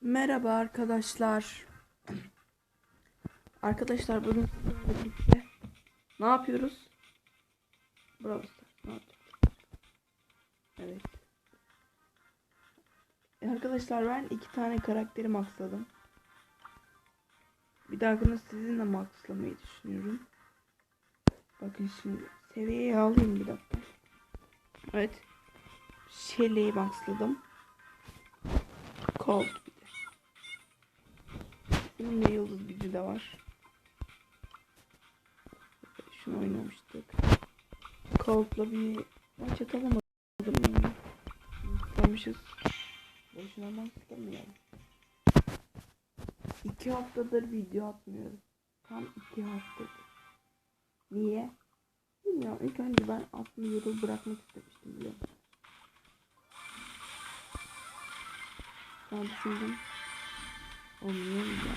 Merhaba arkadaşlar. Arkadaşlar bugün birlikte ne yapıyoruz? Bravo. Evet. E arkadaşlar ben iki tane karakteri maxladım. Bir dahakını sizinle maxlamayı düşünüyorum. Bakın şimdi seviyeyi alayım bir dakika. Evet. Shelly'yi maxladım. Cold bir de. Bunun da yıldız gücü de var. Şunu oynamıştık. Cold'la bir maç atamadım yani. Tutamışız. Boşuna maç atamayalım. İki haftadır video atmıyorum. Tam iki haftadır. Niye? Bilmiyorum. İlk önce ben atmayı bırakmak istemiştim biliyor musun? Sonra düşündüm. Mu yapmıyor.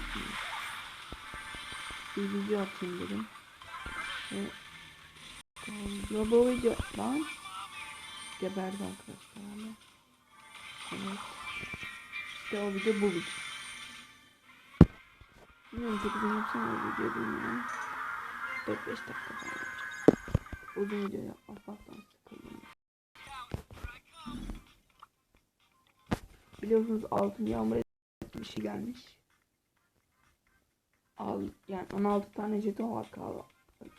Bir video atayım dedim. Ve sonra bu video lan geberdi arkadaşlar ama. Evet. İşte o video bu video. Bilmiyorum çok uzun yapsam o video bilmiyorum. 4-5 dakika falan yapacağım. Uzun video yapmaktan sıkıldım. Biliyorsunuz altın yağmur bir şey gelmiş. Al, yani 16 tane jeton var kal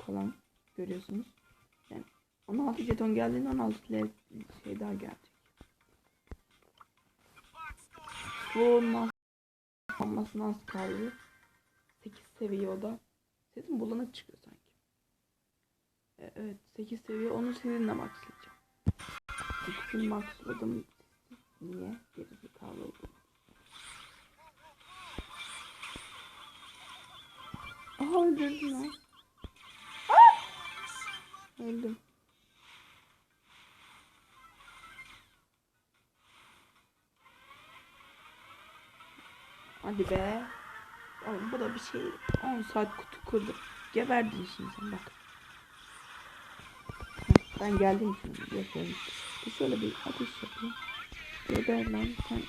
kalan görüyorsunuz. Yani 16 jeton geldiğinde 16 le- şey daha gelecek. Bu olmaz. Olmasına az kaldı. 8 seviye o da. Sesim bulanık çıkıyor sanki. E, evet 8 seviye onu sizinle maxlayacağım. İkisini maxladım. Niye? Gerizekalı oldum. Aha öldürdüm lan. Ah! Öldüm. Hadi be. Oğlum bu da bir şey. 10 saat kutu kurdum. Geberdin şimdi sen bak. Ben geldim şimdi. Yapıyorum. Bir şöyle bir ateş yapayım. Geber lan sen.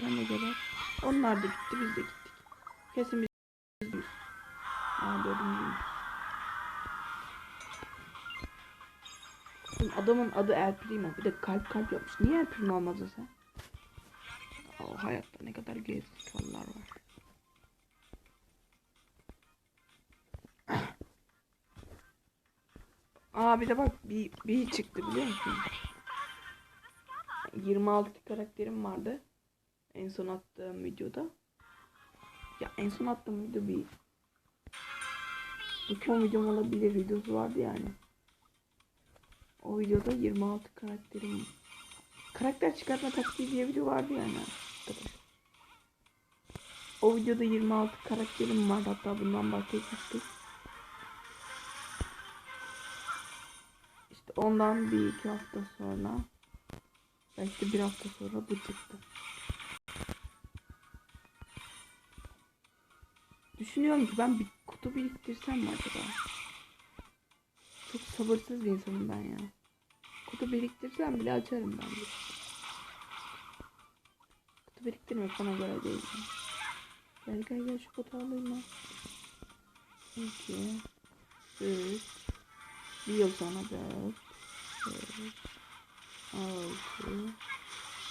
Sen de geber. Onlar da gitti biz de gittik. Kesin biz. Oğlum Adamın adı El Primo. Bir de kalp kalp yapmış. Niye El Primo olmadın sen? O hayatta ne kadar gerizekalılar var. Aa bir de bak bir, bir çıktı biliyor musun? 26 karakterim vardı. En son attığım videoda. Ya en son attığım video bir bu son videom olabilir videosu vardı yani. O videoda 26 karakterim karakter çıkartma taktiği diye video vardı yani. O videoda 26 karakterim vardı hatta bundan bahsetmiştik. İşte ondan bir iki hafta sonra belki bir hafta sonra bu çıktı. Düşünüyorum ki ben bir kutu biriktirsem mi acaba? Çok sabırsız bir insanım ben ya. Kutu biriktirsem bile açarım ben de. Kutu biriktirmek bana göre değil. Gel gel gel şu kutu alayım ben. 2 3 Bir yıl sonra 4 5 6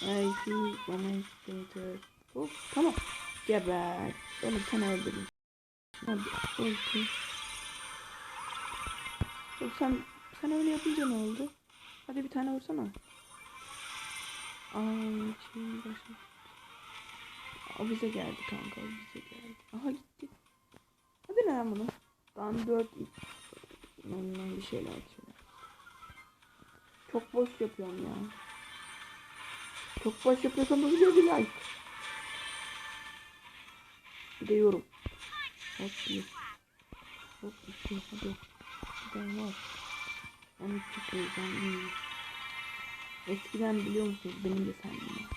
Belki bana istedir. Hop tamam. Geber. Onu tane öldüreyim. Hadi ulti. Yok sen sen öyle yapınca ne oldu? Hadi bir tane vursana. Ay şimdi başım. O bize geldi kanka o bize geldi. Aha gitti. Hadi ne lan bunu? Ben 4 Ondan bir şeyler açıyorlar. Çok boş yapıyorum ya. Çok boş yapıyorsanız bir like. Bir de yorum. Hop bir. Hop iki. Hadi. De var. 13 çıkıyor. iyi. Eskiden biliyor musunuz benim de sendim vardı.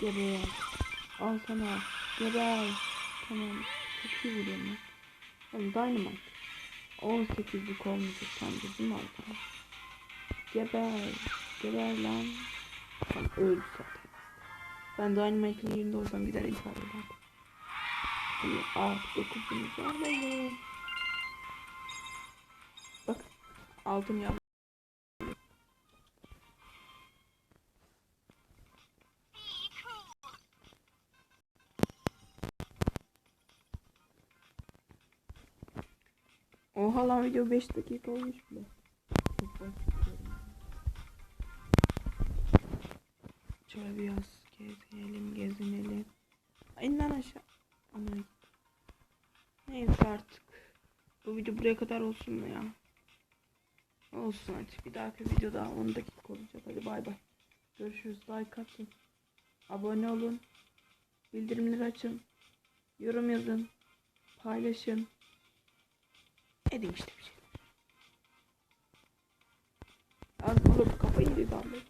Geber. Al sana. Geber. Tamam. Çok iyi vuruyorum lan. Oğlum Dynamite. 18'lik olmayacak sence değil mi arkadaş? Geber. Geber lan. Lan öldü zaten. Ben Michael'ın yerinde olsam gider intihar ederdim. Şimdi artık dokuzumuzu alalım. Bak altın yap. Oha lan video 5 dakika olmuş bile. Şöyle biraz gezinelim gezinelim. İn aşağı. Aman. Neyse artık. Bu video buraya kadar olsun mu ya? Olsun hadi. Bir dahaki videoda 10 dakika olacak. Hadi bay bay. Görüşürüz. Like atın. Abone olun. Bildirimleri açın. Yorum yazın. Paylaşın. Edin işte bir şey. Az oğlum kafayı yedim.